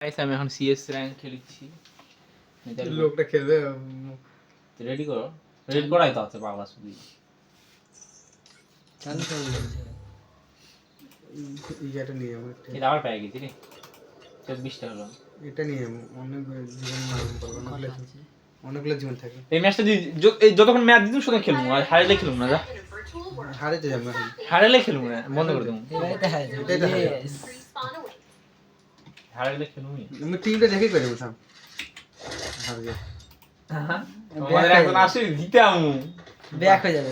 Guys আমি এখন CS rank খেলছি। লোকটা খেলবে রেডি করো? রেডি করাই তো আছে বাংলা শুধু চালু করে এটা নিয়ে আমার এটা আবার পেয়ে গেছি রে। চব্বিশটা হলো। এটা নিয়ে আমি অনেক জীবন মারণ করব অনেকগুলো অনেকগুলো জীবন থাকে। এই ম্যাচটা যতক্ষণ ম্যাচ দিতুম শুধু খেলব আর হারাইলে খেলব না যা। হারিতে যাব হারাইলে খেলব না বন্ধ করে দেবো। এবারে দেখা টিমটা দেখে করে উঠাম হারবে আসে Back হয়ে যাবে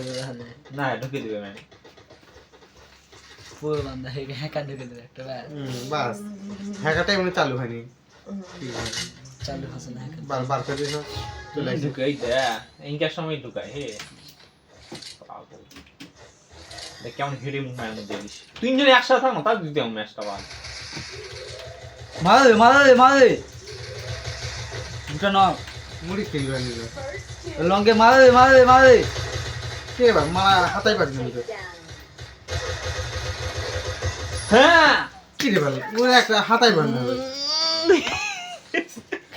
না ঢুকে দেবে ম্যাম। পুরো বান্দা হয়ে ঢুকে দেবে একটা। বাস হ্যাকারটাই মানে চালু হয়নি। চালু হচ্ছে না hacker। বার বার করে দিয়েছ চলে আসছে ঢুকাই ইনকার সময় ঢুকায় হে। কেমন হেডে মুখ মায়ের মধ্যে তিনজনে একসাথে থাক না তার দিতে ম্যাচটা বাদ। মারো রে, মারো রে, মারো রে। দুটো knock। মুড়ি খেলবে নিজে। লঙ্কে মারো রে, মারো রে, মারো রে। কে এবার মারা হাতাই পারছি না হ্যাঁ। কি রে ভালো? ও একটা হাতাই পার না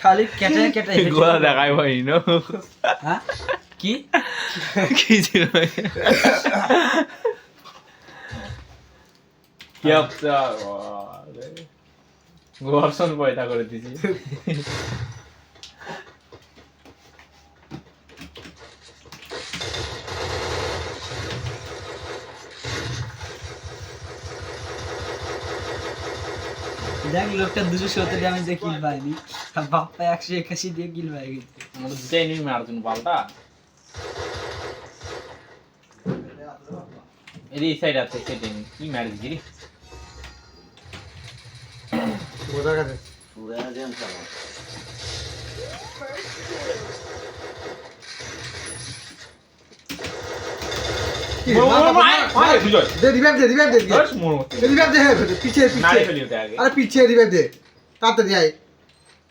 খালি কেটে কেটে গোলা দেখাই ভাই নো হ্যাঁ? কি? ছিল ঘর্ষণ পয়দা করে দিছি। দেখ লোকটা দুশো সত্তর ড্যামেজে কিল পায়নি আর বাপ্পা একশো একাশি দিয়ে কিল পাই গেছে। আমরা দুটাই নিয়ে মারার জন্য পাল্টা। এই এই সাইড আছে সেটা কি মার দিছি রে? বোঝা গেছে হ্যাঁ আগে। আরে পিছিয়ে রিভাইভ দে। তাড়াতাড়ি আয়।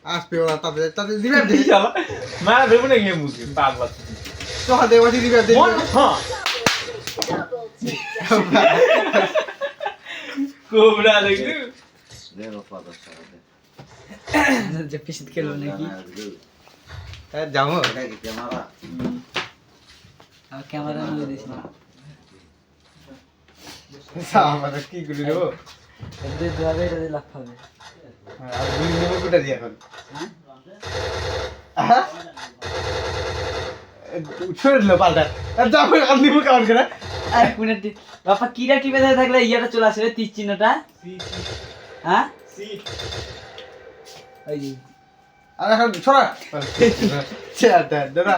আসবে ওরা তাড়াতাড়ি তাড়াতাড়ি রিভাইভ দে। মারা দেবো না গিয়ে পাক বাচ্চা তো হাতে বাজি রিভাইভ দে হ্যাঁ। কোবরা যে পিছিত নাকি? হ্যাঁ যাব। আর ক্যামেরা নিয়ে দিস না। আমাদের কি করি লাভ হবে। হ্যাঁ, আর দুই নেব কোটা দিয়ে এখন। হ্যাঁ? আহা? এ, ছুঁড়ে দিল পাল্টা। যাব আর নিবো কেমন করে? আর পুনেটি কিরা টিপে থাকলে ইয়াটা চলে আসে রে তীর চিহ্নটা। হ্যাঁ? যে। আর এখন ছড়া। চেয়ারটা দাদা।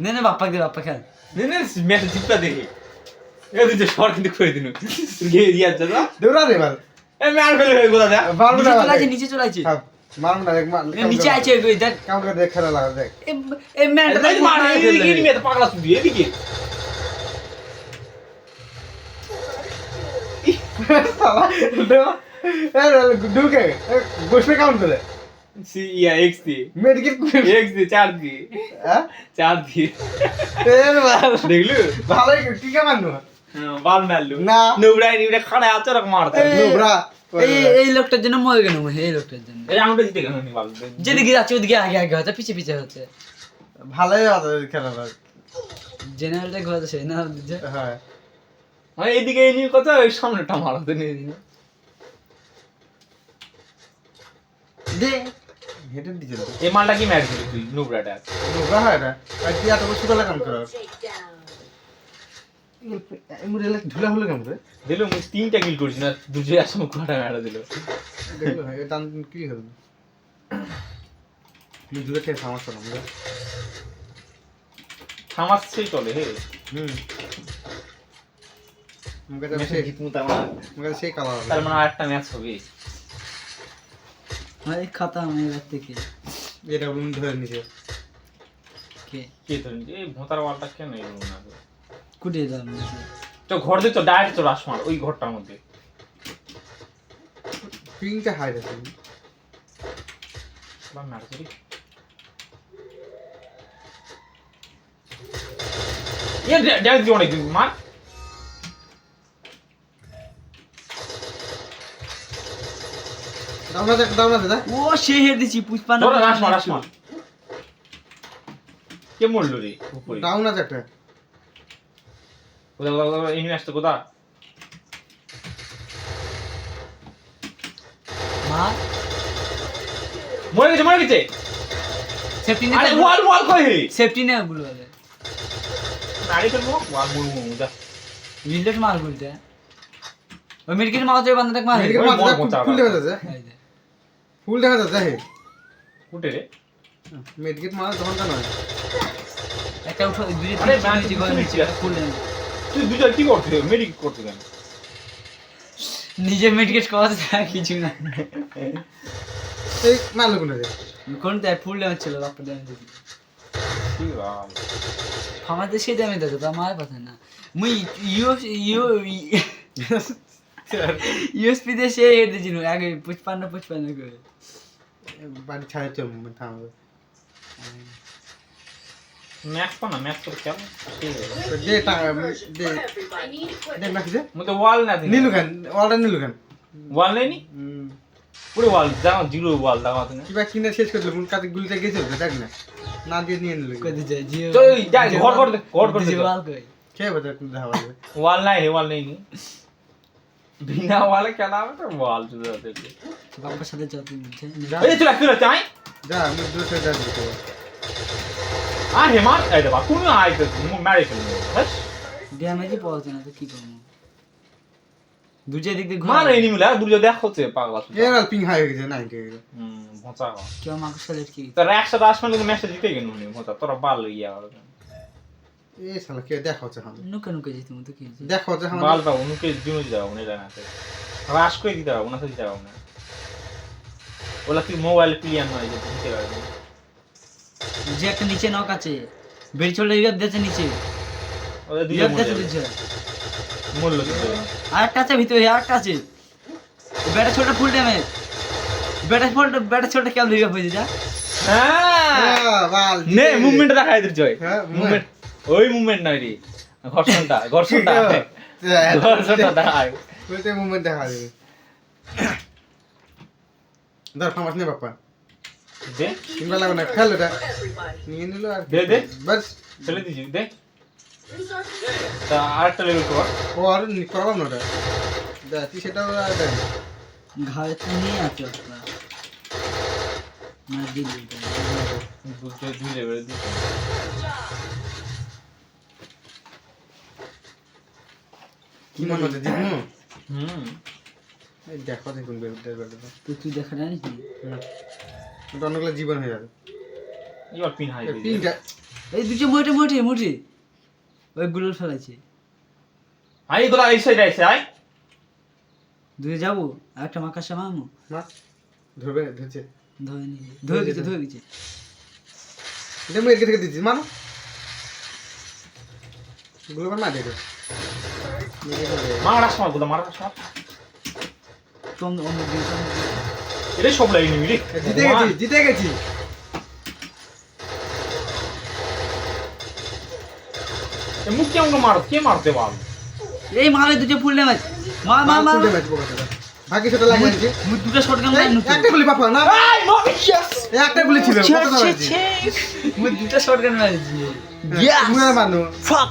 নে নে বাপ্পা দে বাপ্পা খেল। নে নে ম্যাচ জিতটা দেখি। এ দুটো শর্ট কিন্তু করে দিন। গিয়ে ইয়ার দাদা। দেউরা রে এবার। এ ম্যার ফেলে হয়ে গোদা দা মারবো নিচে না চলে আছে নিচে চলে আছে মারবো না দেখ মার নিচে আছে ওই দেখ। কাম করে দেখ খেলা লাগা দেখ। এ- এই দেখ মার নিয়ে তো পাগলা শুধু এদিকে শালা দেওয়া এ ঢুকে বসবে কাউন্ট করে। সি ইয়া এক্স দি। মেডিকেল এক্স দি চার দি। হ্যাঁ? চার দি। দেখলু? ভালোই কি কে বাল মারলু। না। নোবড়াই নিবড়ে খাড়া আছে রকম মারতে এই- এই এই লোকটার জন্য মরে গেল এই লোকটার জন্য। এই আমরা জিতে গেল নি বাল। যেদিকে যাচ্ছে ওদিকে আগে আগে হচ্ছে পিছে পিছে হচ্ছে। ভালোই আছে খেলা জেনারেলটা ঘোরাতে সেই না হ্যাঁ। মানে এদিকে এই নিয়ে কথা ওই সামনেটা মারাতে নিয়ে দিন দে। হেঁটে দিছে এই মালটা কি ম্যাচ দিলি তুই নোবড়াটা নোবরা হয় না। আর কি এত বছর কাম করো ঢুলা হলো কেমন করে দিল মুই তিনটা কিল করছি না দুটো একসঙ্গে কোটা মেরা দিল। দেখল এটা কি হলো? দূরে থেকে সমস্যা না থামাচ্ছেই চলে হে। হুম। সেই মানে কালার তার মানে আরেকটা ম্যাচ হবে। এই খাতা আমি এবার থেকে। এটা ধরে নিছে। কে? কে এই ভোতার ওয়ালটা কেন এই না কুটিয়ে দাম তো ঘর দিয়ে তো ডাইরেক্ট তো রাস ওই ঘরটার মধ্যে। পিংটা হাই আছে। বা মার এ ডাইরেক্ট অনেক মার। ও সে দিছি পুষ্পা না মার না রাস মার কে মরলো রে? উপরে। ডাউন আছে একটা। কোথা কোথা কোথা এনিমি আসছে কোথা মার মরে গেছে মরে গেছে। সেফটি নে আরে ওয়াল ওয়াল কই সেফটি নে গুলো বলে আরে ফেলব? ওয়াল মুর মুর যা। রিলেট মার বলতে ওই মেডিকেট মারতে বান্দাটা মার মেডিকেল মারতে মর মোচা ফুল দেখা যাচ্ছে দেখা? হে উঠে রে। মেডিকেল মারা তখন তো নয়। একটা উঠো দুই তুই ফুল তুই দুজন কি করছিস? মেডিক করছিস কেন নিজে মেডিকেট করাতে থাকে কিছু না। এই মারলো কোন রে কোন দেয় ফুল ড্যামেজ ছিল বাপ্পা ড্যামেজ দিছি কি বাল আমাদের সেই ড্যামেজ দিত তো আমার কথা না। মুই ইউ ইউ ইউএসপি দিয়ে সে হেড দিছিল আগে পুষ্পান্ন পুষ্পান্ন করে। বাড়ি ছাড়ে চল মুভমেন্ট থামবে। ম্যাক্স পানা ম্যাক্স করে আছে দে টাকা দে। দে. রাখি দে। মতো ওয়াল না নীলু খান অর্ডার নীলু খান ওয়াল নেই নি পুরো ওয়াল দাও জিরো ওয়াল দাও তুমি কিবা কিনে শেষ করে দিল কাতে গুলিতে গেছিল দেখ না? না দিয়ে নিয়ে নিল। কই দিছে জিও। চল যাই ঘর করে দে ঘর করে কই? খেয়ে বোঝা তুমি দেখা ওয়াল নাই ওয়াল নেই নি বিনা ওয়ালে কেন হবে তো ওয়াল চলে যাবে বাবার সাথে যত যা এই চলে চলে চাই যা আমি দূর থেকে যা দিতে আ হে মার এই দেখো তুমি আই তো মারি ফেলব বাস ড্যামেজই পাওয়া যায় না তো কি করব দুজে দিক দিয়ে মার ঘুরে এনিমি লা দূরে দেখ হচ্ছে পাগলা এর পিং হাই হয়ে গেছে না ঠিক আছে হুম ভোঁচা কেউ আমাকে সাথে কি তোরা একসাথে আসবে কিন্তু ম্যাচটা জিতে গেল ভোঁচা তোরা বাল ইয়া শালা কে দেখা হচ্ছে হাম নুকা নুকা যেতে মতো কি দেখা হচ্ছে হাম বাল পাবো উনুকে জিমে যাও উনি রাশ করে দিতে পারব না তো দিতে না। ওলা তুই মোবাইল যে দিতে পারব? যে একটা নিচে নক আছে বেড়ি চলে রিভাব দিয়েছে নিচে। ওদের মরলো দিতে আর একটা আছে ভিতরে আর একটা আছে। ব্যাটা ছোট ফুল ড্যামেজ ব্যাটা ছোট ব্যাটা ছোট কেমন হয়েছে যা। হ্যাঁ। বাল নে মুভমেন্ট দিচ্ছ হ্যাঁ, মুভমেন্ট ওই মুভমেন্ট নয় রে। ঘর্ষণটা ঘর্ষণটা। ঘর্ষণটা দেখায় ওইতে মুভমেন্ট দেখা যাবে ধর ফামাস নে বাপ্পা। দে। কিংবা লাগবে না খেল এটা। নিয়ে নিল আর দে, দে। বাস ফেলে দিছি দে. তা আরেকটা লেভেল কর। ও আর করাবো না ওটা। দেখ তুই সেটা দেখ ঘাড়ে তো নিয়ে আছে একটা। মার দিলি দুই দুই লেভেল দুই কি মনে হচ্ছে জিতমু হুম দেখো দেখুন তো তুই দেখা জানিস নি? অনেকগুলো জীবন হয়ে যাবে। এবার পিন হাই তিনটা এই দুটো মোটে মোটে মোটে। ওই গুলোর ফেলাইছে আই গোলা এই সাইড আইছে আই। দুয়ে যাব? আর একটা মাকাশা মামু মা ধরবে ধরছে। ধরে নি। ধরে গেছে ধরে গেছে। এটা এদিকে থেকে দিচ্ছি। মানো গুলো মা দেখো মারাস মার গোলা মারাস মার তোম অন্য দিন তোম এটা সব লাইন নিবি জিতে গেছি জিতে গেছি। মুখ কেমন মার? কে মারতে পার এই মারে দুটো ফুল ড্যামেজ মার মার মার। বাকি সেটা লাগে আনছি মুই দুটো নতুন একটা গুলি পাপা না? একটা গুলি ছিল কত দাম মুই দুটো শটগান মারিছি মানো ফাক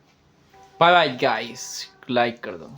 बाय बाय गाइस लाइक कर दो।